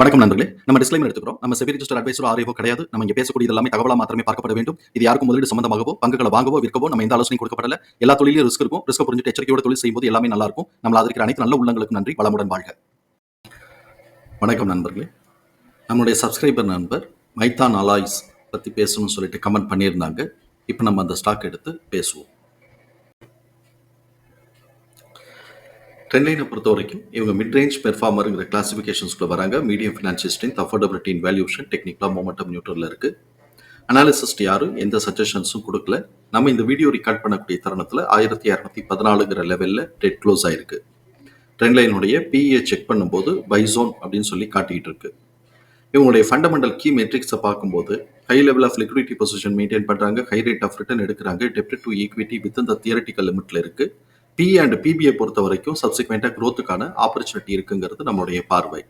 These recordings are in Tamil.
வணக்கம் நண்பர்களே. நம்ம டிஸ்க்ளைமர் எடுத்துக்கிறோம். நம்ம செபி ரிஜிஸ்டர் அட்வைசர் ஆரியோ கிடையாது. நம்ம இங்கே பேசக்கூடிய எல்லாமே தகவலாக மாத்திரமே பார்க்கப்பட வேண்டும். இது யாருக்கும் முதலீடு சம்பந்தமாகவோ பங்குகளை வாங்கவோ விற்கவோ நம்ம எந்த ஆலோசனை கொடுக்கப்படல. எல்லா தொழிலும் ரிஸ்க் இருக்கும். ரிஸ்க் புரிஞ்சுட்டு எச்சரிக்கையோட தொழில் செய்யும்போது எல்லாமே நல்லா இருக்கும். நம்ம அதற்கு அனைத்து நல்ல உள்ளங்களுக்கு நன்றி. வளமுடன் வாழ்க. வணக்கம் நண்பர்களே. நம்மளுடைய சப்ஸ்கிரைபர் நண்பர் மைத்தான் அலாய்ஸ் பற்றி பேசணும்னு சொல்லிட்டு கமெண்ட் பண்ணியிருந்தாங்க. இப்போ நம்ம அந்த ஸ்டாக் எடுத்து பேசுவோம். ட்ரெண்ட்லைனை பொறுத்த வரைக்கும் இவங்க மிட் ரேஞ்ச் பெர்ஃபார்மருங்கிற கிளாசிஃபிகேஷன்ஸ்குள்ளே வராங்க. Medium financial strength affordability in valuation டெக்னிக்கலாக மொமெண்டம் நியூட்ரலில் இருக்குது அனாலிசிஸ்ட் யாரும் எந்த சஜஷன்ஸும் கொடுக்கல. நம்ம இந்த வீடியோ ரெக்கார்ட் பண்ணக்கூடிய தருணத்தில் ஆயிரத்தி இரநூத்தி பதினாலுங்கிற லெவலில் டெட் க்ளோஸ் ஆயிருக்கு. ட்ரெண்ட்லைனுடைய பிஇயை செக் பண்ணும்போது பைசோன் அப்படின்னு சொல்லி காட்டிக்கிட்டு இருக்கு. இவங்களுடைய ஃபண்டமெண்டல் கீ மெட்ரிக்ஸை பார்க்கும்போது high level of liquidity position maintain பண்ணுறாங்க ஹை ரேட் ஆஃப் ரிட்டர்ன் எடுக்கிறாங்க. டெப்ட் டு ஈக்விட்டி வித் இந்த தியரட்டிக்கல் லிமிட்டில் இருக்குது பி அண்ட் பிபிஐ பொறுத்த வரைக்கும் சப்சிக்வெண்ட்டாக க்ரோத்துக்கான ஆப்பர்ச்சுனிட்டி இருக்குங்கிறது நம்மளுடைய பார்வை.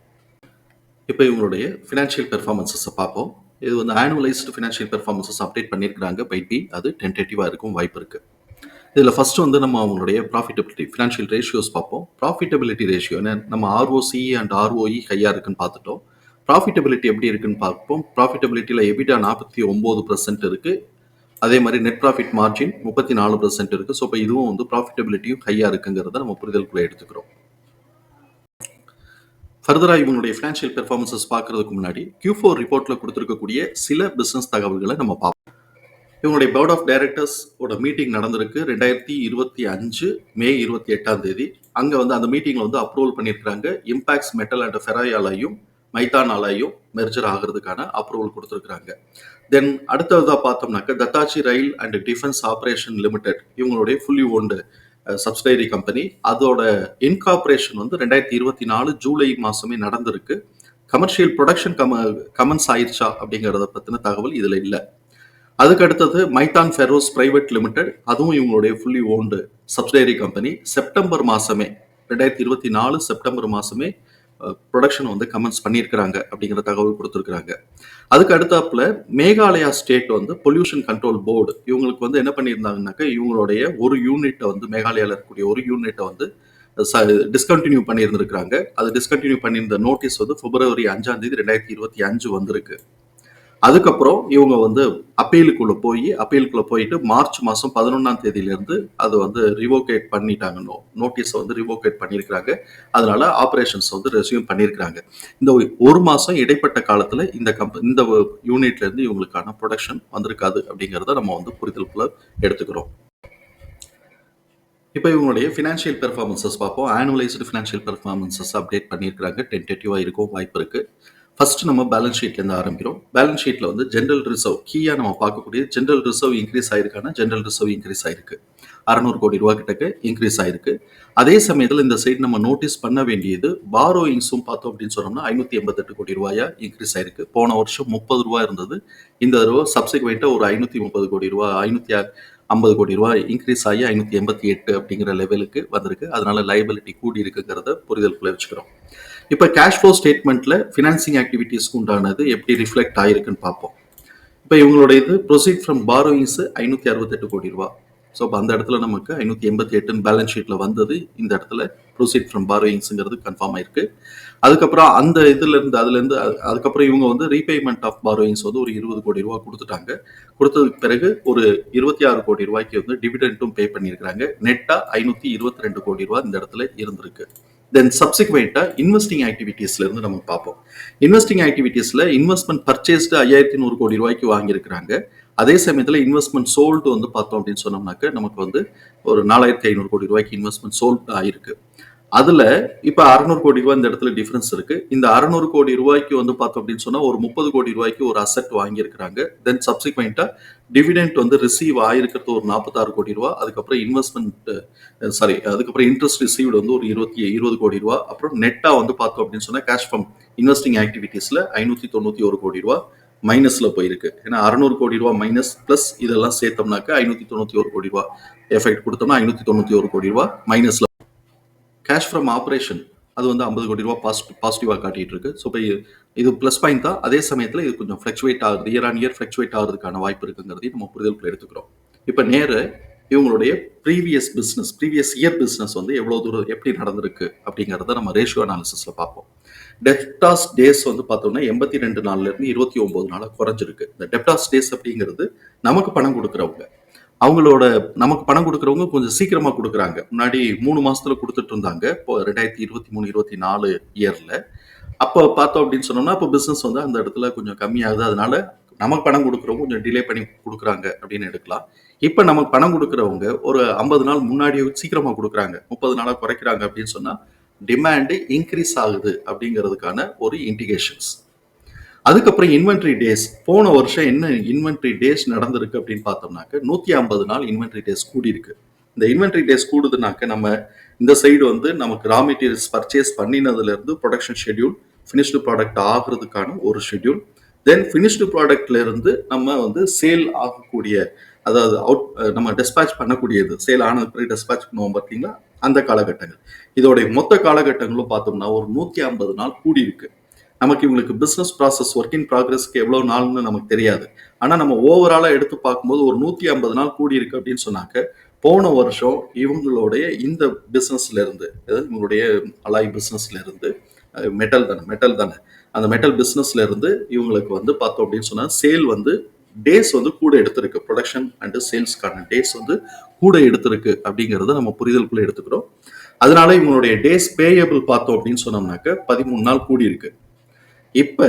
இப்போ இவங்களுடைய ஃபினான்ஷியல் பெர்ஃபார்மன்ஸஸை பார்ப்போம். இது வந்து ஆனுவலைஸ்டு ஃபினான்ஷியல் பெர்ஃபார்மன்ஸஸ் அப்டேட் பண்ணியிருக்காங்க பை பி அது டென்டேட்டிவாக இருக்கும் வாய்ப்பு இருக்குது இதில் ஃபஸ்ட்டு வந்து நம்ம அவங்களுடைய ப்ராஃபிட்டபிலிட்டி ஃபினான்ஷியல் ரேஷியோஸ் பார்ப்போம். ப்ராஃபிட்டபிலிட்டி ரேஷியோ நம்ம ஆர்ஓசி அண்ட் ஆர்ஓஇ ஹையாக இருக்குன்னு பார்த்துட்டோம். ப்ராஃபிட்டபிலிட்டி எப்படி இருக்குன்னு பார்ப்போம். ப்ராஃபிட்டபிலிட்டியில் எபிட்டா நாற்பத்தி ஒம்பது பர்சன்ட் இருக்குது அதே மாதிரி நெட் ப்ராஃபிட் மார்ஜின் முப்பத்தி நாலு பர்சன்ட் இருக்குது ஸோ இப்போ இதுவும் வந்து ப்ராஃபிட்டபிலிட்டியும் ஹையாக இருக்குங்கிறத நம்ம புரிதலுக்குள்ளே எடுத்துக்கிறோம். ஃபர்தராக இவங்களுடைய ஃபினான்ஷியல் பெர்ஃபார்மன்சஸ் பார்க்கறதுக்கு முன்னாடி கியூ ஃபோர் ரிப்போர்ட்டில் கொடுத்துருக்கக்கூடிய சில பிஸ்னஸ் தகவல்களை நம்ம பார்ப்போம். இவங்களுடைய போர்ட் ஆஃப் டைரக்டர்ஸ் ஓட மீட்டிங் நடந்திருக்கு ரெண்டாயிரத்தி இருபத்தி அஞ்சு மே இருபத்தி எட்டாம் தேதி. அங்கே வந்து அந்த மீட்டிங்கில் வந்து அப்ரூவல் பண்ணியிருக்காங்க இம்பாக்ஸ் மெட்டல் அண்ட் ஃபெராயாலையும் மைத்தானாலையும் மெர்ஜர் ஆகிறதுக்கான அப்ரூவல் கொடுத்துருக்குறாங்க. தென் அடுத்ததாக பார்த்தோம்னாக்க தத்தாச்சி rail and defence operation limited இவங்களுடைய ஃபுல்லி ஓன்டு சப்சிடரி கம்பெனி அதோட இன்கார்பரேஷன் வந்து ரெண்டாயிரத்தி இருபத்தி நாலு ஜூலை மாதமே நடந்திருக்கு. கமர்ஷியல் ப்ரொடக்ஷன் கம கமன்ஸ் ஆயிடுச்சா அப்படிங்கிறத பற்றின தகவல் இதில் இல்லை. அதுக்கு அடுத்தது மைத்தான் ஃபெரோஸ் பிரைவேட் லிமிடெட் அதுவும் இவங்களுடைய fully owned subsidiary company September மாதமே ரெண்டாயிரத்தி இருபத்தி நாலு செப்டம்பர் மாதமே ப்ரொடக்ஷன் வந்து கமெண்ட்ஸ் பண்ணியிருக்கிறாங்க அப்படிங்கிற தகவல் கொடுத்துருக்குறாங்க. அதுக்கு அடுத்தாப்புல மேகாலயா ஸ்டேட் வந்து பொல்யூஷன் கண்ட்ரோல் போர்டு இவங்களுக்கு வந்து என்ன பண்ணியிருந்தாங்கனாக்கா இவங்களுடைய ஒரு யூனிட்டை வந்து மேகாலயாவில் இருக்கக்கூடிய ஒரு யூனிட்டை வந்து டிஸ்கண்டினியூ பண்ணியிருந்திருக்கிறாங்க. அது டிஸ்கண்டினியூ பண்ணியிருந்த நோட்டீஸ் வந்து பிப்ரவரி அஞ்சாம் தேதி ரெண்டாயிரத்தி இருபத்தி அஞ்சு வந்திருக்கு. அதுக்கப்புறம் இவங்க வந்து அப்பீலுக்குள்ள போய் அப்பீலுக்குள்ள போயிட்டு மார்ச் மாதம் பதினொன்றாம் தேதியிலேருந்து அது வந்து ரிவோகேட் பண்ணிட்டாங்க. நோ நோட்டீஸை வந்து ரிவோகேட் பண்ணியிருக்கிறாங்க. அதனால ஆப்ரேஷன்ஸ் வந்து ரெசியூம் பண்ணியிருக்கிறாங்க. இந்த ஒரு மாதம் இடைப்பட்ட காலத்தில் இந்த கம்ப இந்த யூனிட்லேருந்து இவங்களுக்கான ப்ரொடக்ஷன் வந்திருக்காது அப்படிங்கிறத நம்ம வந்து புரிதலுக்குள்ள எடுத்துக்கிறோம். இப்போ இவங்களுடைய ஃபினான்ஷியல் பெர்ஃபார்மன்சஸ் பார்ப்போம். ஆனுவலைஸ்டு ஃபினான்ஷியல் பெர்ஃபார்மன்சஸ் அப்டேட் பண்ணியிருக்கிறாங்க. டென்டேட்டிவாக இருக்கும் வாய்ப்பு இருக்குது ஃபர்ஸ்ட் நம்ம பேலன்ஸ் ஷீட்லேருந்து ஆரம்பிக்கிறோம். பேலன்ஸ் ஷீட்டில் வந்து ஜென்ரல் ரிசர்வ் கீயாக நம்ம பார்க்கக்கூடிய ஜென்ரல் ரிசர்வ் இன்க்ரீஸ் ஆயிருக்கான ஜென்ரல் ரிசர்வ் இன்க்ரீஸ் ஆயிருக்கு. அறநூறு கோடி ரூபா கிட்டக்கு இன்க்ரீஸ் ஆயிருக்கு. அதே சமயத்தில் இந்த சைடு நம்ம நோட்டீஸ் பண்ண வேண்டியது பாரோயிங்ஸும் பார்த்தோம் அப்படின்னு சொன்னோம்னா ஐநூற்றி எண்பத்தெட்டு கோடி ரூபாயா இன்க்ரீஸ் ஆயிருக்கு. போன வருஷம் முப்பது ரூபா இருந்தது. இந்த தடவை சப்சிக்வெண்ட்டாக ஒரு ஐநூற்றி முப்பது கோடி ரூபா ஐநூற்றி ஐம்பது கோடி ரூபா இன்க்ரீஸ் ஆகி ஐநூற்றி எண்பத்தி எட்டு அப்படிங்கிற லெவலுக்கு வந்திருக்கு. அதனால லைபிலிட்டி கூடி இருக்குங்கிறத புரிதலுக்குள்ள வச்சுக்கிறோம் இப்போ கேஷ் ஃப்ளோ ஸ்டேட்மெண்ட்ல ஃபினான்சிங் ஆக்டிவிட்டீஸ்க்கு உண்டானது எப்படி ரிஃப்ளெக்ட் ஆயிருக்குன்னு பார்ப்போம். இப்போ இவங்களோட இது ப்ரொசீட் ஃப்ரம் பாரோயிங்ஸ் ஐநூற்றி அறுபத்தெட்டு கோடி ரூபா. ஸோ அப்போ அந்த இடத்துல நமக்கு ஐநூற்றி எண்பத்தி எட்டுன்னு பேலன்ஸ் ஷீட்டில் வந்தது. இந்த இடத்துல ப்ரொசீட் ஃப்ரம் பாரோயிங்ஸுங்கிறது கன்ஃபார்ம் ஆயிருக்கு. அதுக்கப்புறம் அந்த இதுலேருந்து அதுலேருந்து அதுக்கப்புறம் இவங்க வந்து ரீபேமெண்ட் ஆஃப் பாரோயிங்ஸ் வந்து ஒரு இருபது கோடி ரூபா கொடுத்துட்டாங்க. கொடுத்ததுக்கு பிறகு ஒரு இருபத்தி ஆறு கோடி ரூபாய்க்கு வந்து டிவிடெண்ட்டும் பே பண்ணியிருக்கிறாங்க. நெட்டாக ஐநூற்றி இருபத்தி ரெண்டு கோடி ரூபா இந்த இடத்துல இருந்திருக்கு. தென் சப்சிக்வெண்ட்டாக இன்வெஸ்டிங் ஆக்டிவிட்டீஸ்ல இருந்து நம்ம பார்ப்போம். இன்வெஸ்டிங் ஆக்டிவிட்டீஸ்ல இன்வெஸ்ட்மெண்ட் பர்ச்சேஸ்டு ஐயாயிரத்தி நூறு கோடி ரூபாய்க்கு வாங்கியிருக்கிறாங்க. அதே சமயத்தில் இன்வெஸ்ட்மெண்ட் சோல்டு வந்து பார்த்தோம் அப்படின்னு சொன்னோம்னாக்க நமக்கு வந்து ஒரு நாலாயிரத்தி ஐநூறு கோடி ரூபாய்க்கு இன்வெஸ்ட்மெண்ட் சோல்டு ஆயிருக்கு. அதுல இப்ப அறுநூறு கோடி ரூபாய் இந்த இடத்துல டிஃபரன்ஸ் இருக்கு. இந்த அறுநூறு கோடி ரூபாய்க்கு வந்து பார்த்தோம் அப்படின்னு சொன்னா ஒரு முப்பது கோடி ரூபாய்க்கு ஒரு அசெட் வாங்கியிருக்கிறாங்க. தென் சப்சிக்வெண்டா டிவிடெண்ட் வந்து ரிசீவ் ஆயிருக்கிறது ஒரு நாற்பத்தாறு கோடி ரூபா அதுக்கப்புறம் இன்வெஸ்ட்மெண்ட் சாரி அதுக்கப்புறம் இன்ட்ரெஸ்ட் ரிசீவ்டு வந்து ஒரு இருபத்தி இருபது கோடி ரூபா அப்புறம் நெட்டா வந்து பார்த்தோம் அப்படின்னு சொன்னா கேஷ் ஃப்ரம் இன்வெஸ்டிங் ஆக்டிவிட்டீஸ்ல ஐநூத்தி தொண்ணூத்தி ஒரு கோடி ரூபா மைனஸ்ல போயிருக்கு. ஏன்னா அறுநூறு கோடி ரூபா மைனஸ் பிளஸ் இதெல்லாம் சேர்த்தோம்னாக்க ஐநூத்தி தொண்ணூத்தி ஒரு கோடி ரூபா எஃபெக்ட் கொடுத்தோம்னா ஐநூத்தி தொண்ணூத்தி ஒரு கோடி ரூபா மைனஸ்ல கேஷ் ஃப்ரம் ஆப்ரேஷன் அது வந்து ஐம்பது கோடி ரூபா பாசிட்டிவ் பாசிட்டிவாக காட்டிகிட்டு இருக்கு ஸோ இப்போ இது ப்ளஸ் பாயிண்ட் தான். அதே சமயத்தில் இது கொஞ்சம் ஃப்ளக்சுவேட் ஆகுது. இயர் ஆன் இயர் ஃப்ளக்சுவேட் ஆகிறதுக்கான வாய்ப்பு இருக்குங்கிறதையும் நம்ம புரிதலுக்குள்ள எடுத்துக்கிறோம். இப்போ நேர இவங்களுடைய previous business previous year business வந்து எவ்வளோ தூரம் எப்படி நடந்திருக்கு அப்படிங்கிறத நம்ம ரேஷியோ அனாலிசிஸில் பார்ப்போம். டெப்டாஸ் டேஸ் வந்து பார்த்தோம்னா எண்பத்தி ரெண்டு நாள்ல இருந்து இருபத்தி ஒம்பது நாளாக குறைஞ்சிருக்கு. இந்த டெப்டாஸ் டேஸ் அப்படிங்கிறது நமக்கு பணம் கொடுக்குறவங்க. அவங்களோட நமக்கு பணம் கொடுக்குறவங்க கொஞ்சம் சீக்கிரமாக கொடுக்குறாங்க. முன்னாடி மூணு மாதத்தில் கொடுத்துட்டு இருந்தாங்க. இப்போ ரெண்டாயிரத்தி இருபத்தி மூணு இருபத்தி நாலு இயரில். அப்போ பார்த்தோம் அப்படின்னு சொன்னோம்னா அப்போ பிஸ்னஸ் வந்து அந்த இடத்துல கொஞ்சம் கம்மியாகுது. அதனால நமக்கு பணம் கொடுக்குறவங்க கொஞ்சம் டிலே பண்ணி கொடுக்குறாங்க அப்படின்னு எடுக்கலாம். இப்போ நமக்கு பணம் கொடுக்குறவங்க ஒரு ஐம்பது நாள் முன்னாடியே சீக்கிரமாக கொடுக்குறாங்க. முப்பது நாளாக குறைக்கிறாங்க அப்படின்னு சொன்னால் டிமாண்டு இன்க்ரீஸ் ஆகுது அப்படிங்கிறதுக்கான ஒரு இண்டிகேஷன்ஸ் அதுக்கப்புறம் இன்வென்ட்ரி டேஸ் போன வருஷம் என்ன இன்வென்ட்ரி டேஸ் நடந்திருக்கு அப்படின்னு பார்த்தோம்னாக்க நூற்றி ஐம்பது நாள் இன்வென்ட்ரி டேஸ் கூடியிருக்கு. இந்த இன்வென்ட்ரி டேஸ் கூடுதுனாக்க நம்ம இந்த சைடு வந்து நமக்கு ரா மெட்டீரியல்ஸ் பர்ச்சேஸ் பண்ணினதுலேருந்து ப்ரொடக்ஷன் ஷெட்யூல் ஃபினிஷ்டு ப்ராடக்ட் ஆகிறதுக்கான ஒரு ஷெட்யூல் தென் ஃபினிஷ்டு ப்ராடக்ட்லேருந்து நம்ம வந்து சேல் ஆகக்கூடிய அதாவது அவுட் நம்ம டெஸ்பேச் பண்ணக்கூடியது சேல் ஆனது பிறகு டெஸ்பேச் பண்ணுவோம் பார்த்தீங்களா? அந்த காலகட்டங்கள். இதோடைய மொத்த காலகட்டங்களும் பார்த்தோம்னா ஒரு நூற்றி ஐம்பது நாள் கூடியிருக்கு. நமக்கு இவங்களுக்கு பிஸ்னஸ் ப்ராசஸ் ஒர்க் இன் ப்ராக்ரஸ்க்கு எவ்வளோ நாள்னு நமக்கு தெரியாது. ஆனால் நம்ம ஓவராலாக எடுத்து பார்க்கும்போது ஒரு நூற்றி ஐம்பது நாள் கூடியிருக்கு அப்படின்னு சொன்னாக்க போன வருஷம் இவங்களுடைய இந்த பிஸ்னஸ்லேருந்து அதாவது இவங்களுடைய அலாய் பிஸ்னஸ்லேருந்து மெட்டல் தானே மெட்டல் தானே. அந்த மெட்டல் பிஸ்னஸ்லேருந்து இவங்களுக்கு வந்து பார்த்தோம் அப்படின்னு சொன்னால் சேல் வந்து டேஸ் வந்து கூட எடுத்திருக்கு. ப்ரொடக்ஷன் அண்டு சேல்ஸ்க்கான டேஸ் வந்து கூட எடுத்திருக்கு அப்படிங்கிறத நம்ம புரிதலுக்குள்ளே எடுத்துக்கிறோம். அதனால இவங்களுடைய டேஸ் பேயபிள் பார்த்தோம் அப்படின்னு சொன்னோம்னாக்க பதிமூணு நாள் கூடி இருக்கு இப்ப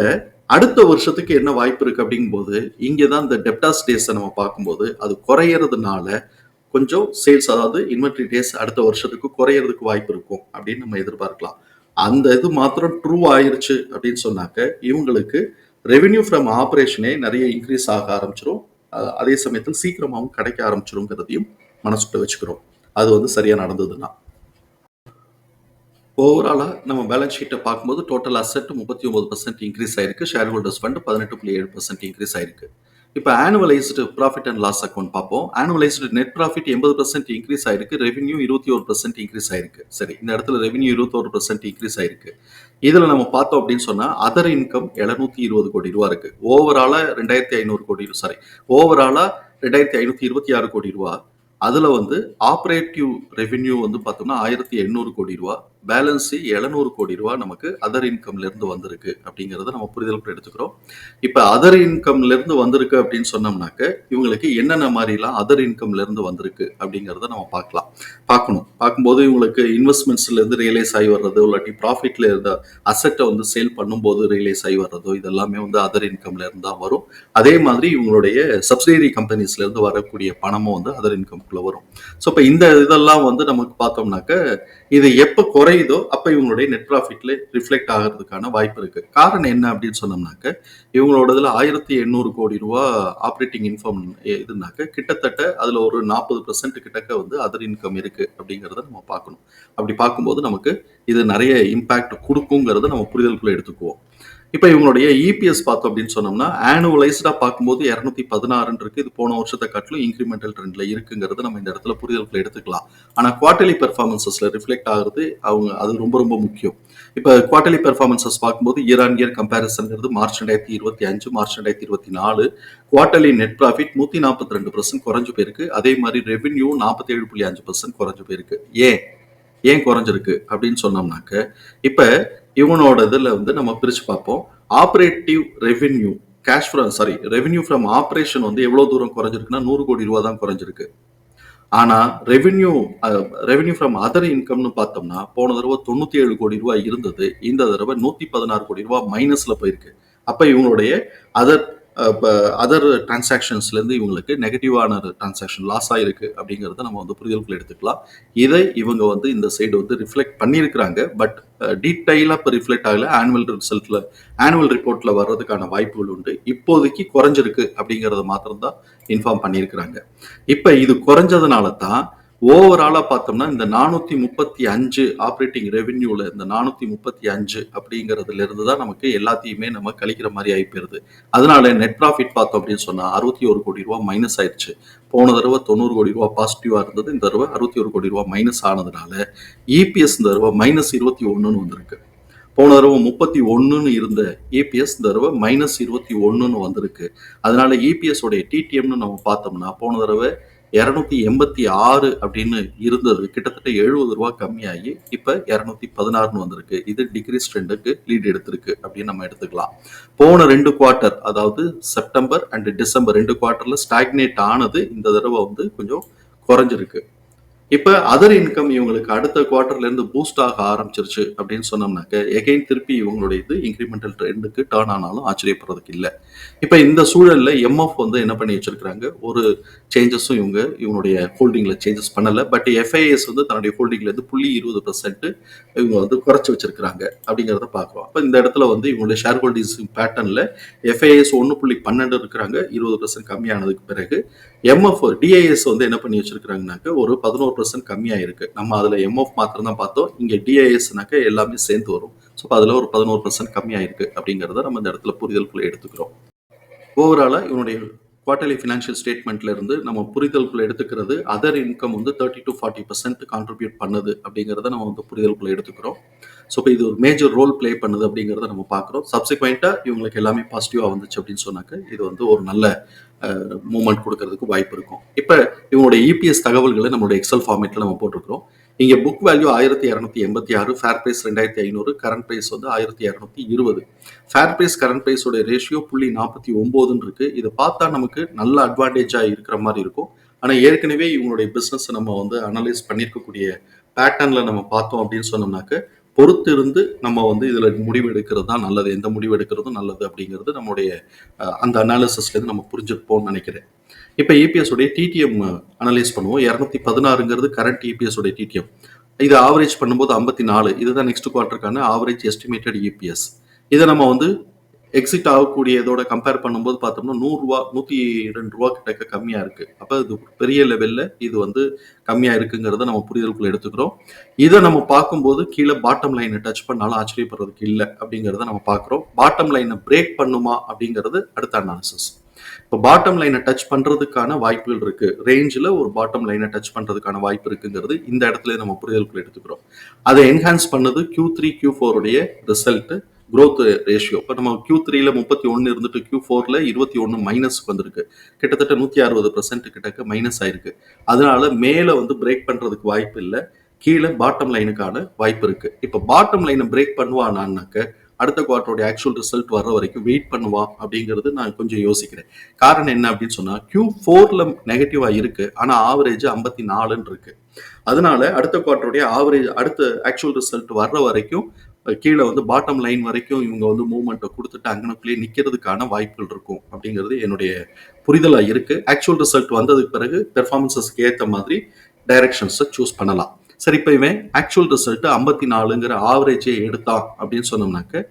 அடுத்த வருஷத்துக்கு என்ன வாய்ப்பு இருக்கு அப்படிங்கும்போது இங்கே தான் இந்த டெப்டாஸ் டேஸை நம்ம பார்க்கும்போது அது குறையறதுனால கொஞ்சம் சேல்ஸ் அதாவது இன்வென்ட்ரி டேஸ் அடுத்த வருஷத்துக்கு குறையறதுக்கு வாய்ப்பு இருக்கும் அப்படின்னு நம்ம எதிர்பார்க்கலாம். அந்த இது மாத்திரம் ட்ரூ ஆயிருச்சு அப்படின்னு சொன்னாக்க இவங்களுக்கு ரெவென்யூ ஃப்ரம் ஆப்ரேஷனே நிறைய இன்க்ரீஸ் ஆக ஆரம்பிச்சிடும் அதே சமயத்தில் சீக்கிரமாகவும் கிடைக்க ஆரம்பிச்சிருங்கிறதையும் மனசுக்குள்ள வச்சுக்கிறோம். அது வந்து சரியா நடந்ததுன்னா. ஓவராலாக நம்ம பேலன்ஸ் ஷீட்டை பார்க்கும்போது டோட்டல் அசெட் முப்பத்தி ஒம்பது பர்சன்ட் இன்க்ரீஸ் ஆயிருக்கு. ஷேர் ஹோல்டர்ஸ் ஃபண்ட் பதினெட்டு புள்ளி ஏழு பர்சன்ட் இன்க்ரீஸ் ஆயிருக்கு. இப்போ annualised profit and loss account பார்ப்போம். ஆனுவலைஸ்டு நெட் ப்ராஃபிட் எண்பது பர்சன்ட் இன்க்ரீஸ் ஆயிருக்கு. ரெவன்யூ இருபத்தி ஒரு பர்சன்ட் இன்க்ரீஸ் ஆயிருக்கு. சரி இந்த இடத்துல ரெவன்யூ இருபத்தோரு பர்சன்ட் இன்க்ரீஸ் ஆயிருக்கு. இதில் நம்ம பார்த்தோம் அப்படின்னு சொன்னால் அதர் இன்கம் எழுநூத்தி இருபது கோடி ரூபா இருக்கு. ஓவராலாக ரெண்டாயிரத்தி ஐநூறு கோடி சாரி ஓவராலாக ரெண்டாயிரத்தி ஐநூற்றி இருபத்தி ஆறு கோடி ரூபா. அதில் வந்து ஆப்ரேட்டிவ் ரெவென்யூ வந்து பார்த்தோம்னா ஆயிரத்தி எண்ணூறு கோடி ரூபா. பேலன்ஸு எழுநூறு கோடி ரூபா நமக்கு அதர் இன்கம்ல இருந்து வந்திருக்கு அப்படிங்கிறத நம்ம புரிதலுக்கு எடுத்துக்கிறோம். இப்போ அதர் இன்கம்ல இருந்து வந்திருக்கு அப்படின்னு சொன்னோம்னாக்க இவங்களுக்கு என்னென்ன மாதிரிலாம் அதர் இன்கம்ல இருந்து வந்திருக்கு அப்படிங்கிறத நம்ம பார்க்கலாம். பார்க்கணும். பார்க்கும்போது இவங்களுக்கு இன்வெஸ்ட்மெண்ட்ஸ்லேருந்து ரியலைஸ் ஆகி வர்றதோ இல்லாட்டி ப்ராஃபிட்ல இருந்த அசட்டை வந்து சேல் பண்ணும்போது ரியலைஸ் ஆகி வர்றதோ இதெல்லாமே வந்து அதர் இன்கம்ல இருந்து தான் வரும். அதே மாதிரி இவங்களுடைய சப்சிடரி கம்பெனிஸ்ல இருந்து வரக்கூடிய பணமும் வந்து அதர் இன்கம்குள்ளே வரும். ஸோ இப்போ இந்த இதெல்லாம் வந்து நமக்கு பார்த்தோம்னாக்க இது எப்போ குறையுதோ அப்போ இவங்களுடைய நெட் ப்ராஃபிட்ல ரிஃப்ளெக்ட் ஆகிறதுக்கான வாய்ப்பு இருக்கு. காரணம் என்ன அப்படின்னு சொன்னோம்னாக்க இவங்களோடதுல ஆயிரத்தி எண்ணூறு கோடி ரூபா ஆப்ரேட்டிங் இன்கம் இதுனாக்க கிட்டத்தட்ட அதுல ஒரு நாற்பது பெர்சன்ட் கிட்டக்க வந்து அதர் இன்கம் இருக்கு அப்படிங்கிறத நம்ம பார்க்கணும். அப்படி பார்க்கும்போது நமக்கு இது நிறைய இம்பாக்ட் கொடுக்குங்கிறத நம்ம புரிதலுக்குள்ள எடுத்துக்குவோம். இப்போ இவங்களுடைய இபிஎஸ் பார்த்தோம் அப்படின்னு சொன்னோம்னா ஆனுவலைஸ்டாக பார்க்கும்போது இரநூத்தி பதினாறுன்னு இருக்குது இது போன வருஷத்தை காட்டிலும் இன்க்ரிமெண்டல் ட்ரெண்டில் இருக்குங்கிறது நம்ம இந்த இடத்துல புரிதல்களை எடுத்துக்கலாம். ஆனால் குவார்டர்லி பெர்ஃபார்மன்சஸில் ரிஃப்ளெக்ட் ஆகுறது அவங்க அது ரொம்ப ரொம்ப முக்கியம். இப்போ குவார்டர்லி பெர்ஃபார்மன்சஸ் பார்க்கும்போது இயர் ஆன் இயர் கம்பேரிசன்ங்கிறது மார்ச் ரெண்டாயிரத்தி இருபத்தி அஞ்சு மார்ச் ரெண்டாயிரத்தி இருபத்தி நாலு. குவார்டர்லி நெட் ப்ராஃபிட் நூற்றி நாற்பத்தி ரெண்டு பர்சன்ட் குறைஞ்சு போயிருக்கு. அதே மாதிரி ரெவென்யூ நாற்பத்தி ஏழு புள்ளி அஞ்சு பர்சன்ட் குறைஞ்சு போயிருக்கு. ஏன்? ஏன் குறைஞ்சிருக்கு அப்படின்னு சொன்னோம்னாக்க இப்போ இவனோட இதில் வந்து நம்ம பிரித்து பார்ப்போம். Operative revenue cash from sorry revenue from operation வந்து எவ்வளோ தூரம் குறைஞ்சிருக்குன்னா நூறு கோடி ரூபா தான் குறைஞ்சிருக்கு. ஆனால் ரெவென்யூ ரெவென்யூ ஃப்ரம் அதர் இன்கம்னு பார்த்தோம்னா போன தடவை தொண்ணூற்றி ஏழு கோடி ரூபாய் இருந்தது இந்த தடவை நூற்றி பதினாறு கோடி ரூபாய் மைனஸில் போயிருக்கு. அப்போ இவங்களுடைய அதர் இப்போ அதர் டிரான்சாக்ஷன்ஸ்லேருந்து இவங்களுக்கு நெகட்டிவான டிரான்சாக்ஷன் லாஸ் ஆகிருக்கு அப்படிங்கிறத நம்ம வந்து புரிதலுக்குள்ள எடுத்துக்கலாம். இதை இவங்க வந்து இந்த சைடு வந்து ரிஃப்ளெக்ட் பண்ணியிருக்கிறாங்க. பட் டீட்டெயிலாக இப்போ ரிஃப்ளெக்ட் ஆகல. ஆனுவல் ரிசல்ட்டில் ஆனுவல் ரிப்போர்ட்டில் வர்றதுக்கான வாய்ப்புகள் உண்டு. இப்போதைக்கு குறைஞ்சிருக்கு அப்படிங்கிறத மாத்திரம்தான் இன்ஃபார்ம் பண்ணியிருக்கிறாங்க. இப்போ இது குறைஞ்சதுனால தான் ஓவராலாக பார்த்தோம்னா இந்த நானூற்றி முப்பத்தி அஞ்சு ஆப்ரேட்டிங் ரெவென்யூவில் இந்த நானூற்றி முப்பத்தி அஞ்சு அப்படிங்கிறதுலேருந்து தான் நமக்கு எல்லாத்தையுமே நம்ம கழிக்கிற மாதிரி ஆகி போயிருது. அதனால நெட் ப்ராஃபிட் பார்த்தோம் அப்படின்னு சொன்னால் அறுபத்தி ஒரு கோடி ரூபா மைனஸ் ஆயிடுச்சு. போன தடவை தொண்ணூறு கோடி ரூபா பாசிட்டிவாக இருந்தது. இந்த தடவை அறுபத்தி ஒரு கோடி ரூபா மைனஸ் ஆனதுனால இபிஎஸ் இந்த தடவை மைனஸ் இருபத்தி ஒன்றுன்னு வந்திருக்கு. போன தடவை முப்பத்தி ஒன்றுன்னு இருந்த இபிஎஸ் இந்த தடவை மைனஸ் இருபத்தி ஒன்றுன்னு வந்திருக்கு. அதனால இபிஎஸ் உடைய டிடிஎம்னு நம்ம பார்த்தோம்னா போன தடவை இரநூத்தி எண்பத்தி ஆறு அப்படின்னு இருந்தது. கிட்டத்தட்ட எழுபது ரூபா கம்மியாகி இப்போ இரநூத்தி பதினாறுன்னு வந்திருக்கு. இது டிகிரி ட்ரெண்டுக்கு லீட் எடுத்திருக்கு அப்படின்னு நம்ம எடுத்துக்கலாம். போன ரெண்டு குவார்ட்டர் அதாவது செப்டம்பர் அண்ட் டிசம்பர் ரெண்டு குவார்ட்டர்ல ஸ்டாக்னேட் ஆனது இந்த தடவை வந்து கொஞ்சம் குறைஞ்சிருக்கு. இப்போ அதர் இன்கம் இவங்களுக்கு அடுத்த குவார்டர்லேருந்து பூஸ்ட் ஆக ஆரம்பிச்சிருச்சு அப்படின்னு சொன்னோம்னாக்க எகைன் திருப்பி இவங்களுடைய இது இன்க்ரிமெண்டல் ட்ரெண்டுக்கு டேர்ன் ஆனாலும் ஆச்சரியப்படுறதுக்கு இல்லை. இப்போ இந்த சூழல்ல எம்எஃப் வந்து என்ன பண்ணி வச்சிருக்கிறாங்க? ஒரு சேஞ்சஸும் இவங்க இவங்களுடைய ஹோல்டிங்ல சேஞ்சஸ் பண்ணல. பட் எஃப்ஐஎஸ் வந்து தன்னுடைய ஹோல்டிங்ல இருந்து புள்ளி இருபது பர்சன்ட் இவங்க வந்து குறைச்சி வச்சிருக்கிறாங்க அப்படிங்கிறத பார்க்குறோம். அப்போ இந்த இடத்துல வந்து இவங்களுடைய ஷேர் ஹோல்டிங்ஸ் பேட்டர்ன்ல எஃப்ஐஎஸ் ஒன்று புள்ளி பன்னெண்டு இருக்கிறாங்க இருபது பர்சன்ட் கம்மியானதுக்கு பிறகு எம்எஃப் டிஐஎஸ் வந்து என்ன பண்ணி வச்சிருக்காங்கனாக்க ஒரு பதினோரு பர்சன்ட் கம்மியாக இருக்கு நம்ம அதில் எம்எஃப் மாத்திரம் தான் பார்த்தோம். இங்கே டிஐஎஸ்னாக்க எல்லாமே சேர்ந்து வரும். ஸோ அதில் ஒரு பதினோரு பர்சன்ட் கம்மியாக இருக்கு அப்படிங்கிறத நம்ம இந்த இடத்துல புரிதலுக்குள்ள எடுத்துக்கிறோம். ஓவராலாக இவனுடைய குவார்டர்லி ஃபினான்ஷியல் ஸ்டேட்மெண்ட்ல இருந்து நம்ம புரிதலுக்குள்ள எடுத்துக்கிறது அதர் இன்கம் வந்து thirty to forty percent contribute பண்ணுது அப்படிங்கிறத நம்ம வந்து புரிதலுக்குள்ள எடுத்துக்கிறோம். ஸோ இப்போ இது ஒரு மேஜர் ரோல் ப்ளே பண்ணுது அப்படிங்கிறத நம்ம பார்க்குறோம். சப்சிக்வெண்ட்டாக இவங்களுக்கு எல்லாமே பாசிட்டிவாக வந்துச்சு அப்படின்னு சொன்னாக்க இது வந்து ஒரு நல்ல மூமெண்ட் கொடுக்கறதுக்கு வாய்ப்பு இருக்கும். இப்போ இவங்களுடைய இபிஎஸ் தகவல்களை நம்மளுடைய எக்ஸல் ஃபார்மேட்டில் நம்ம போட்டிருக்கிறோம். இங்கே புக் வேல்யூ ஆயிரத்தி இரநூத்தி எண்பத்தி ஆறு ஃபேர் ப்ரைஸ் ரெண்டாயிரத்தி ஐநூறு கரண்ட் ப்ரைஸ் வந்து ஆயிரத்தி இரநூத்தி இருபது. ஃபேர் ப்ரைஸ் கரண்ட் ப்ரைஸோட ரேஷியோ புள்ளி நாற்பத்தி ஒம்போதுன்னு இருக்கு. இதை பார்த்தா நமக்கு நல்ல அட்வான்டேஜாக இருக்கிற மாதிரி இருக்கும். ஆனால் ஏற்கனவே இவங்களுடைய பிஸ்னஸ் நம்ம வந்து அனலைஸ் பண்ணியிருக்கக்கூடிய பேட்டர்னில் நம்ம பார்த்தோம் அப்படின்னு சொன்னோம்னாக்க பொறுத்து இருந்து நம்ம வந்து இதில் முடிவு எடுக்கிறது தான் நல்லது. எந்த முடிவு எடுக்கிறதும் நல்லது அப்படிங்கிறது நம்முடைய அந்த அனாலிசிஸ்லேருந்து நம்ம புரிஞ்சுப்போம்னு நினைக்கிறேன். இப்போ இபிஎஸ் உடைய டிடிஎம் அனலைஸ் பண்ணுவோம். இரநூத்தி பதினாறுங்கிறது கரண்ட் இபிஎஸ் உடைய டிடிஎம் இது ஆவரேஜ் பண்ணும்போது ஐம்பத்தி நாலு இதுதான் நெக்ஸ்ட் குவார்ட்டருக்கான ஆவரேஜ் எஸ்டிமேட்டட் இபிஎஸ் இதை நம்ம வந்து எக்ஸிட் ஆகக்கூடியதோட கம்பேர் பண்ணும்போது பார்த்தோம்னா நூறுரூவா நூற்றி ரெண்டு ரூபா கிட்டக்க கம்மியாக இருக்குது அப்போ இது பெரிய லெவலில் இது வந்து கம்மியாக இருக்குங்கிறத நம்ம புரிதலுக்குள்ள எடுத்துக்கிறோம். இதை நம்ம பார்க்கும்போது கீழே பாட்டம் லைனை டச் பண்ணாலும் ஆச்சரியப்படுறதுக்கு இல்லை அப்படிங்கிறத நம்ம பார்க்குறோம். பாட்டம் லைனை பிரேக் பண்ணுமா அப்படிங்கிறது அடுத்த அனாலிசிஸ் இப்போ பாட்டம் லைனை டச் பண்ணுறதுக்கான வாய்ப்புகள் இருக்கு. ரேஞ்சில் ஒரு பாட்டம் லைனை டச் பண்ணுறதுக்கான வாய்ப்பு இருக்குங்கிறது இந்த இடத்துல நம்ம புரிதலுக்குள்ள எடுத்துக்கிறோம். அதை என்ஹான்ஸ் பண்ணது கியூ த்ரீ கியூ ஃபோருடைய ரிசல்ட் growth ரேஷியோ இப்போ நம்ம கியூ த்ரீல முப்பத்தி ஒன்று இருந்துட்டு கியூ ஃபோரில் இருபத்தி ஒன்று மைனஸ்க்கு வந்திருக்கு. கிட்டத்தட்ட நூற்றி அறுபது பர்சன்ட் கிட்டக்க மைனஸ் ஆயிருக்கு. அதனால மேலே வந்து பிரேக் பண்ணுறதுக்கு வாய்ப்பு இல்லை. கீழே பாட்டம் லைனுக்கான வாய்ப்பு இருக்கு. இப்போ பாட்டம் லைனை பிரேக் பண்ணுவானான்னாக்க அடுத்த குவார்ட்டருடைய ஆக்சுவல் ரிசல்ட் வர்ற வரைக்கும் வெயிட் பண்ணுவான் அப்படிங்கிறது நான் கொஞ்சம் யோசிக்கிறேன். காரணம் என்ன அப்படின்னு சொன்னால் கியூ ஃபோரில் நெகட்டிவாக இருக்கு. ஆனால் ஆவரேஜ் ஐம்பத்தி நாலுன்னு இருக்கு. அதனால அடுத்த குவார்ட்டருடைய ஆவரேஜ் அடுத்த ஆக்சுவல் ரிசல்ட் வர்ற வரைக்கும் கீழே வந்து பாட்டம் லைன் வரைக்கும் இவங்க வந்து மூவ்மெண்ட்டை கொடுத்துட்டு அங்கனக்குள்ளேயே நிற்கிறதுக்கான வாய்ப்புகள் இருக்கும் அப்படிங்கிறது என்னுடைய புரிதலாக இருக்குது ஆக்சுவல் ரிசல்ட் வந்ததுக்கு பிறகு பெர்ஃபார்மன்ஸஸ்க்கு ஏற்ற மாதிரி டைரக்ஷன்ஸை சூஸ் பண்ணலாம். சரி இப்போ இவன் ஆக்சுவல் ரிசல்ட் ஐம்பத்தி நாலுங்கிற ஆவரேஜே எடுத்தான் அப்படின்னு சொன்னோம்னாக்க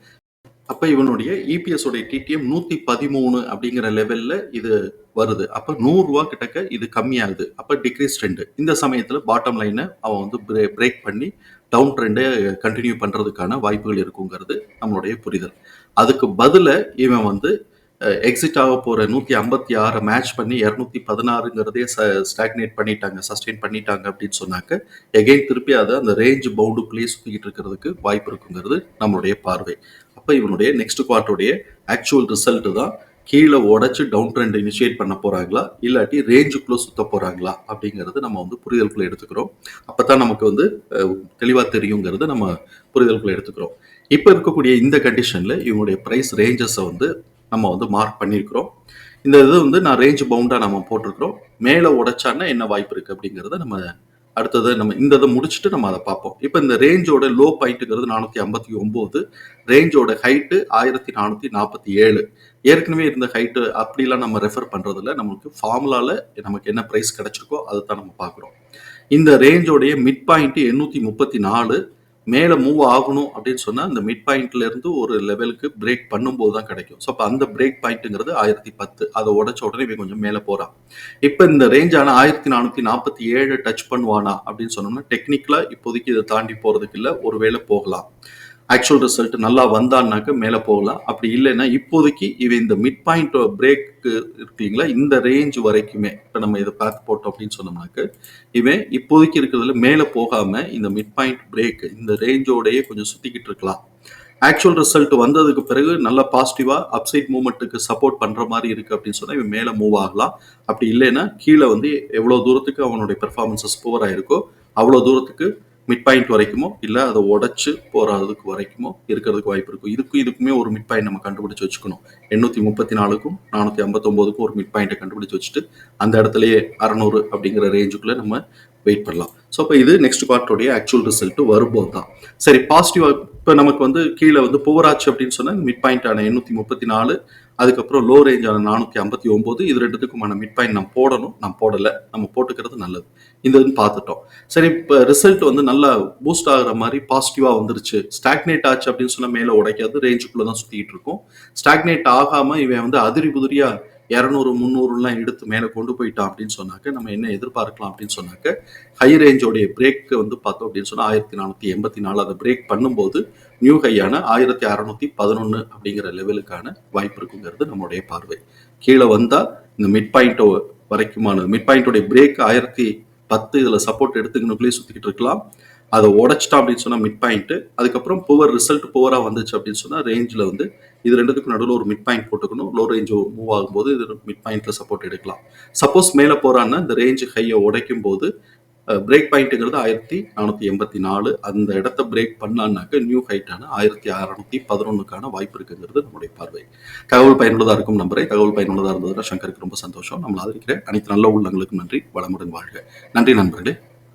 அப்ப இவனுடைய இபிஎஸ் உடைய டிடிஎம் நூத்தி பதிமூணு அப்படிங்கிற லெவல்ல இது வருது. அப்ப நூறு ரூபா கிட்டக்க இது கம்மியாகுது. அப்ப டிக்ரீஸ் ட்ரெண்ட் இந்த சமயத்துல பாட்டம் லைனை அவன் வந்து பிரேக் பண்ணி டவுன் ட்ரெண்டை கண்டினியூ பண்றதுக்கான வாய்ப்புகள் இருக்குங்கிறது நம்மளுடைய புரிதல். அதுக்கு பதில இவன் வந்து எக்ஸிட் ஆக போற நூத்தி ஐம்பத்தி ஆறை மேட்ச் பண்ணி இரநூத்தி பதினாறுங்கிறதே ஸ்டாக்னேட் பண்ணிட்டாங்க சஸ்டெயின் பண்ணிட்டாங்க அப்படின்னு சொன்னாக்க எகைன் திருப்பி அதை அந்த ரேஞ்ச் பவுண்டுக்குள்ளேயே சுத்திக்கிட்டு இருக்கிறதுக்கு வாய்ப்பு இருக்குங்கிறது நம்மளுடைய பார்வை. அப்போ இவனுடைய நெக்ஸ்ட் குவார்ட்டருடைய ஆக்சுவல் ரிசல்ட் தான் கீழே உடைச்சு டவுன் ட்ரெண்ட் இனிஷியேட் பண்ண போகிறாங்களா இல்லாட்டி ரேஞ்சுக்குள்ளே சுத்த போகிறாங்களா அப்படிங்கிறது நம்ம வந்து புரிதலுக்குள்ள எடுத்துக்கிறோம். அப்போ தான் நமக்கு வந்து தெளிவாக தெரியுங்கிறது நம்ம புரிதலுக்குள்ள எடுத்துக்கிறோம். இப்போ இருக்கக்கூடிய இந்த கண்டிஷனில் இவங்களுடைய ப்ரைஸ் ரேஞ்சஸை வந்து நம்ம வந்து மார்க் பண்ணியிருக்கிறோம். இந்த இது வந்து நான் ரேஞ்ச் பவுண்டாக நம்ம போட்டிருக்கிறோம். மேலே உடைச்சான்னா என்ன வாய்ப்பு இருக்குது அப்படிங்கிறத நம்ம அடுத்தது நம்ம இந்த இதை முடிச்சுட்டு நம்ம அதை பார்ப்போம். இப்போ இந்த ரேஞ்சோட லோ பாயிண்ட்டுங்கிறது நானூற்றி ஐம்பத்தி ஒம்பது ரேஞ்சோட ஹைட்டு ஆயிரத்தி நானூற்றி நாற்பத்தி ஏழு. ஏற்கனவே இருந்த ஹைட்டு அப்படிலாம் நம்ம ரெஃபர் பண்ணுறதில்ல நமக்கு ஃபார்முலாவில் நமக்கு என்ன ப்ரைஸ் கிடச்சிருக்கோ அதை தான் நம்ம பார்க்குறோம். இந்த ரேஞ்சோடைய மிட் பாயிண்ட்டு எண்ணூற்றி முப்பத்தி நாலு மேலே மூவ் ஆகணும் அப்படின்னு சொன்னால் அந்த மிட் பாயிண்ட்லேருந்து ஒரு லெவலுக்கு பிரேக் பண்ணும்போது தான் கிடைக்கும். ஸோ அப்போ அந்த பிரேக் பாயிண்ட்டுங்கிறது ஆயிரத்தி பத்து. அதை உடச்ச உடனே இவன் கொஞ்சம் மேலே போகிறான் இப்போ இந்த ரேஞ்சான ஆயிரத்தி நானூற்றி நாற்பத்தி ஏழு டச் பண்ணுவானா அப்படின்னு சொன்னோம்னா டெக்னிக்கலாக இப்போதைக்கு இதை தாண்டி போகிறதுக்கு இல்லை ஒருவேளை போகலாம். ஆக்சுவல் ரிசல்ட் நல்லா வந்தான்னாக்க மேலே போகலாம். அப்படி இல்லைன்னா இப்போதைக்கு இவன் இந்த மிட் பாயிண்ட் பிரேக்கு இருக்கீங்களா? இந்த ரேஞ்ச் வரைக்குமே இப்போ நம்ம இதை பார்த்து போட்டோம் அப்படின்னு சொன்னோம்னாக்க இவன் இப்போதைக்கு இருக்கிறதுல மேலே போகாமல் இந்த மிட் பாயிண்ட் பிரேக் இந்த ரேஞ்சோடையே கொஞ்சம் சுற்றிக்கிட்டு இருக்கலாம். ஆக்சுவல் ரிசல்ட் வந்ததுக்கு பிறகு நல்ல பாசிட்டிவாக அப்சைட் மூவ்மெண்ட்டுக்கு சப்போர்ட் பண்ணுற மாதிரி இருக்குது அப்படின்னு சொன்னால் இவன் மேலே மூவ் ஆகலாம். அப்படி இல்லைன்னா கீழே வந்து எவ்வளோ தூரத்துக்கு அவனுடைய பெர்ஃபார்மன்சஸ் புவராக இருக்கோ அவ்வளோ தூரத்துக்கு மிட் பாயிண்ட் வரைக்குமோ இல்லை அதை உடைச்சு போறதுக்கு வரைக்குமோ இருக்கிறதுக்கு வாய்ப்பு இருக்கும். இதுக்கும் இதுக்குமே ஒரு மிட் பாயிண்ட் நம்ம கண்டுபிடிச்சு வச்சுக்கணும். எண்ணூற்றி முப்பத்தி நாலுக்கும் நானூற்றி ஐம்பத்தொம்போதுக்கும் ஒரு மிட் பாயிண்ட்டை கண்டுபிடிச்சு வச்சுட்டு அந்த இடத்துலயே அறநூறு அப்படிங்கிற ரேஞ்சுக்குள்ளே நம்ம வெயிட் பண்ணலாம். ஸோ அப்போ இது நெக்ஸ்ட் குவார்ட்டருடைய ஆக்சுவல் ரிசல்ட் வரும்போது தான். சரி பாசிட்டிவாக இப்போ நமக்கு வந்து கீழே வந்து புவராச்சு அப்படின்னு சொன்னால் மிட் பாயிண்டான எண்ணூற்றி முப்பத்தி நாலு அதுக்கப்புறம் லோ ரேஞ்சான நானூற்றி ஐம்பத்தி ஒம்பது இது ரெண்டுத்துக்குமான மிட் பாயிண்ட் நம்ம போடணும். நம்ம போடலை. நம்ம போட்டுக்கிறது நல்லது. இந்த இதுன்னு பார்த்துட்டோம். சரி இப்போ ரிசல்ட் வந்து நல்லா பூஸ்ட் ஆகிற மாதிரி பாசிட்டிவாக வந்துருச்சு. ஸ்டாக்னேட் ஆச்சு அப்படின்னு சொன்னால் மேலே உடைக்காது. ரேஞ்சுக்குள்ளே தான் சுற்றிக்கிட்டு இருக்கும். ஸ்டாக்னேட் ஆகாமல் இவன் வந்து அதிரி புதிரியாக இரநூறு முந்நூறுலாம் எடுத்து மேலே கொண்டு போயிட்டான் அப்படின்னு சொன்னாக்க நம்ம என்ன எதிர்பார்க்கலாம் அப்படின்னு சொன்னாக்க ஹை ரேஞ்சோடைய பிரேக் வந்து பார்த்தோம் அப்படின்னு சொன்னால் ஆயிரத்தி நானூற்றி எண்பத்தி நாலு அதை பிரேக் பண்ணும்போது நியூ ஹையான ஆயிரத்தி அறநூற்றி பதினொன்று அப்படிங்கிற லெவலுக்கான வாய்ப்பு இருக்குங்கிறது நம்மளுடைய பார்வை. கீழே வந்தால் இந்த மிட் பாயிண்ட் வரைக்குமான மிட் பாயிண்டோடைய பிரேக் ஆயிரத்தி பத்து இதில் சப்போர்ட் எடுத்துக்கணுக்குள்ளேயே சுற்றிக்கிட்டு இருக்கலாம். அதை உடச்சிட்டோம் அப்படின்னு சொன்னால் மிட் பாயிண்ட்டு அதுக்கப்புறம் புவர் ரிசல்ட் புவராக வந்துச்சு அப்படின்னு சொன்னால் ரேஞ்சில் வந்து இது ரெண்டுத்துக்கும் நடுவில் ஒரு மிட் பாயிண்ட் போட்டுக்கணும். லோ ரேஞ்சு மூவ் ஆகும்போது இது மிட் பாயிண்ட்ல சப்போர்ட் எடுக்கலாம். சப்போஸ் மேலே போகிறான்னா இந்த ரேஞ்சு ஹையை உடைக்கும் போது பிரேக் பாயிண்ட்டுங்கிறது ஆயிரத்தி நானூற்றி எண்பத்தி நாலு. அந்த இடத்த பிரேக் பண்ணான்னாக்க நியூ ஹைட்டான ஆயிரத்தி அறநூற்றி பதினொன்றுக்கான வாய்ப்பு இருக்குங்கிறது நம்முடைய பார்வை. தகவல் பயனுள்ளதாக இருக்கும் நம்பரை. தகவல் பயனுள்ளதாக இருந்ததுன்னா சங்கருக்கு ரொம்ப சந்தோஷம். நம்மளை ஆதரிக்கிற அனைத்து நல்ல உள்ளங்களுக்கும் நன்றி. வளமுடன் வாழ்க. நன்றி நண்பர்களே.